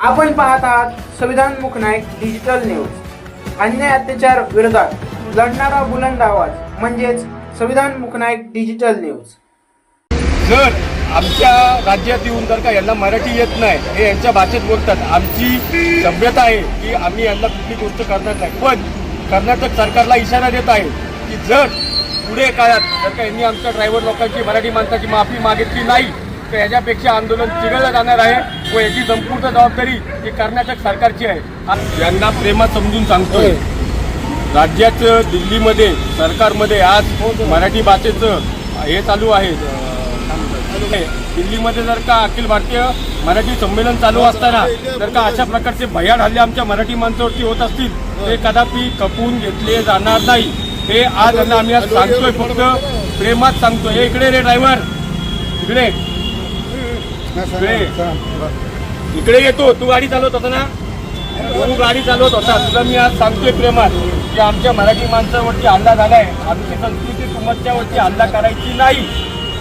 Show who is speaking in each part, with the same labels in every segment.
Speaker 1: आपण पाहत आहात संविधान मुखनायक डिजिटल न्यूज अन्याय अत्याचार विरोधात लढणारा बुलंद आवाज म्हणजेच संविधान मुखनायक डिजिटल न्यूज
Speaker 2: जर आमच्या राज्यात येऊन जर का यांना मराठी येत नाही हे यांच्या भाषेत बोलतात. आमची सभ्यता आहे की आम्ही यांना कुठली गोष्ट करणार नाही. पण कर्नाटक सरकारला इशारा देत आहे की जर पुढे काळात जर का यांनी आमच्या ड्रायव्हर लोकांची मराठी माणसाची माफी मागितली नाही तर याच्यापेक्षा आंदोलन चिघळलं जाणार आहे व याची संपूर्ण जबाबदारी ही कर्नाटक सरकारची आहे. यांना प्रेमात समजून सांगतोय. राज्याचं दिल्लीमध्ये सरकारमध्ये आज मराठी भाषेचं हे चालू आहे. दिल्लीमध्ये जर का अखिल भारतीय मराठी संमेलन चालू असताना जर का अशा प्रकारचे भयाड हल्ले आमच्या मराठी माणसावरती होत असतील ते कदापि खपून घेतले जाणार नाही. हे आज आम्ही आज सांगतोय फक्त प्रेमात सांगतोय. हे इकडे रे ड्रायव्हर. इकडे. इकडे इकडे येतो तू गाडी चालवत होता ना? तू गाडी चालवत होता. तुला मी आज सांगतोय प्रेमात की आमच्या मराठी माणसावरती हल्ला झालाय. आमची संस्कृती तुमच्यावरती हल्ला करायची नाही.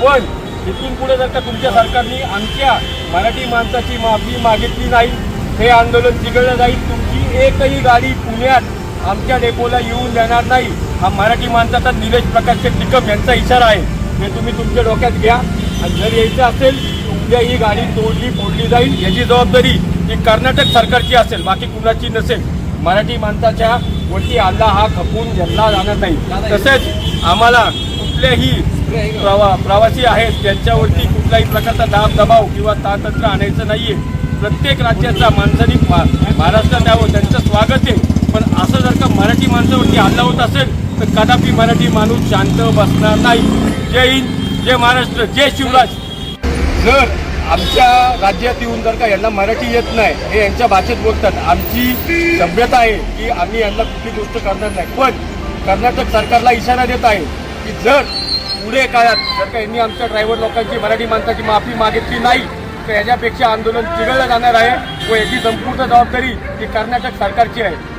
Speaker 2: पण इथून पुढे जर का तुमच्या सरकारने आमच्या मराठी माणसाची माफी मागितली नाही हे आंदोलन चिघळलं जाईल. तुमची एकही गाडी पुण्यात आमच्या डेपोला येऊन देणार नाही. हा मराठी माणसाचा निलेश प्रकाश निकम यांचा इशारा आहे. हे तुम्ही तुमच्या डोक्यात घ्या. आणि जर यायचं असेल उद्या ही गाडी तोडली फोडली जाईल याची जबाबदारी ही कर्नाटक सरकारची असेल बाकी कुणाची नसेल. मराठी माणसाच्या वरती हल्ला हा खपून घेतला जाणार नाही. तसेच आम्हाला कुठल्याही प्रवा प्रवासी आहेत त्यांच्यावरती कुठल्याही प्रकारचा दाब दबाव किंवा तातंत्र आणायचं नाहीये. प्रत्येक राज्याचा माणसाने महाराष्ट्रात यावं त्यांचं स्वागत आहे. पण असं जर का मराठी माणसावरती हल्ला होत असेल तर कदापि मराठी माणूस शांत बसणार नाही. जय हिंद जय महाराष्ट्र जय शिवराज. जर आमच्या राज्यात येऊन जर का यांना मराठी येत नाही हे यांच्या भाषेत बोलतात. आमची सभ्यता आहे की आम्ही यांना कुठली गोष्ट करणार नाही. पण कर्नाटक सरकारला इशारा देत आहे की जर पुढे काळात जर का यांनी आमच्या ड्रायव्हर लोकांची मराठी माणसाची माफी मागितली नाही तर याच्यापेक्षा आंदोलन चिघळलं जाणार आहे व याची संपूर्ण जबाबदारी ही कर्नाटक सरकारची आहे.